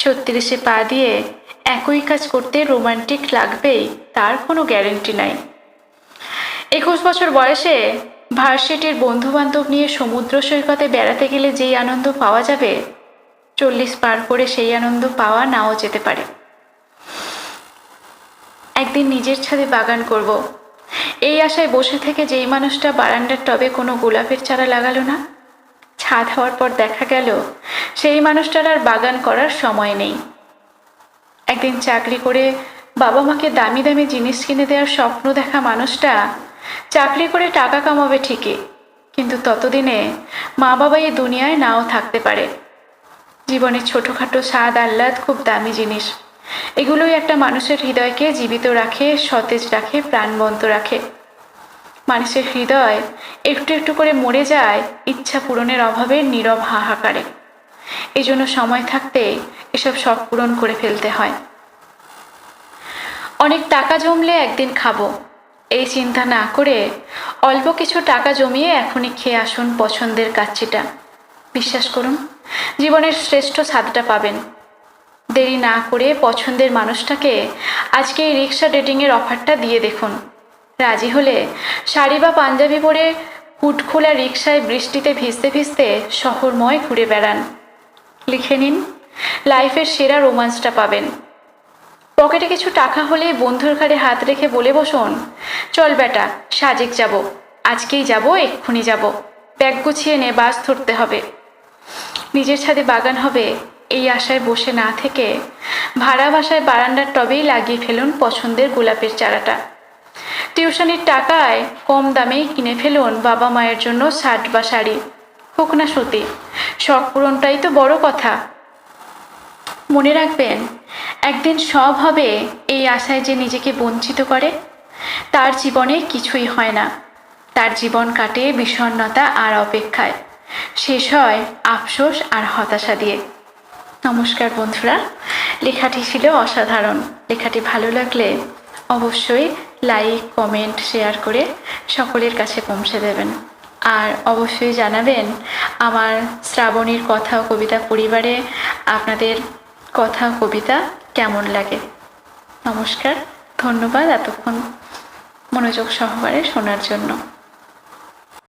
ছত্রিশে পা দিয়ে একই কাজ করতে রোমান্টিক লাগবেই, তার কোনো গ্যারেন্টি নাই একুশ বছর বয়সে ভার্সিটির বন্ধুবান্ধব নিয়ে সমুদ্র সৈকতে বেড়াতে গেলে যেই আনন্দ পাওয়া যাবে, চল্লিশ পার করে সেই আনন্দ পাওয়া নাও যেতে পারে একদিন নিজের ছাদে বাগান করব। এই আশায় বসে থেকে যেই মানুষটা বারান্দার টবে কোনো গোলাপের চারা লাগালো না ছাদ হওয়ার পর দেখা গেল, সেই মানুষটার আর বাগান করার সময় নেই। একদিন চাকরি করে বাবা মাকে দামি দামি জিনিস কিনে দেওয়ার স্বপ্ন দেখা মানুষটা চাকরি করে টাকা কামাবে ঠিকই, কিন্তু ততদিনে মা বাবা এই দুনিয়ায় নাও থাকতে পারে। জীবনের ছোটোখাটো স্বাদ আহ্লাদ খুব দামি জিনিস। এগুলোই একটা মানুষের হৃদয়কে জীবিত রাখে, সতেজ রাখে, প্রাণবন্ত রাখে। মানুষের হৃদয় একটু একটু করে মরে যায় ইচ্ছা পূরণের অভাবে নীরব হাহাকারে। এই জন্য সময় থাকতে এসব শখ পূরণ করে ফেলতে হয়। অনেক টাকা জমলে একদিন খাব। এই চিন্তা না করে অল্প কিছু টাকা জমিয়ে এখনই খেয়ে আসুন পছন্দের কাচ্চিটা। বিশ্বাস করুন, জীবনের শ্রেষ্ঠ স্বাদটা পাবেন। দেরি না করে পছন্দের মানুষটাকে আজকে এই রিক্সা ডেটিংয়ের অফারটা দিয়ে দেখুন। রাজি হলে শাড়ি বা পাঞ্জাবি পরে হুট খোলা রিক্সায় বৃষ্টিতে ভিজতে ভিজতে শহরময় ঘুরে বেড়ান। লিখে নিন, লাইফের সেরা রোমান্সটা পাবেন। পকেটে কিছু টাকা হলে বন্ধুর ঘাড়ে হাত রেখে বলে বসুন, চল বেটা, সাজেক যাব। আজকেই যাব, এক্ষুনি যাব। ব্যাগ গুছিয়ে নে, বাস ধরতে হবে। নিজের ছাদে বাগান হবে, এই আশায় বসে না থেকে ভাড়া বাসায় বারান্দার টবেই লাগিয়ে ফেলুন পছন্দের গোলাপের চারাটা। টিউশনির টাকায় কম দামেই কিনে ফেলুন বাবা মায়ের জন্য শার্ট বা শাড়ি। হোক না সতী শখ পূরণটাই তো বড় কথা। মনে রাখবেন, একদিন সব হবে এই আশায় যে নিজেকে বঞ্চিত করে। তার জীবনে কিছুই হয় না। তার জীবন কাটে বিষণ্ণতা আর অপেক্ষায়। শেষ হয় আফসোস আর হতাশা দিয়ে। নমস্কার বন্ধুরা, লেখাটি ছিল অসাধারণ। লেখাটি ভালো লাগলে অবশ্যই লাইক কমেন্ট শেয়ার করে সকলের কাছে পৌঁছে দেবেন। আর অবশ্যই জানাবেন আমার শ্রাবণীর কথা ও কবিতা পরিবারে আপনাদের কথা কবিতা কেমন লাগে। নমস্কার, ধন্যবাদ এতক্ষণ মনোযোগ সহকারে শোনার জন্য।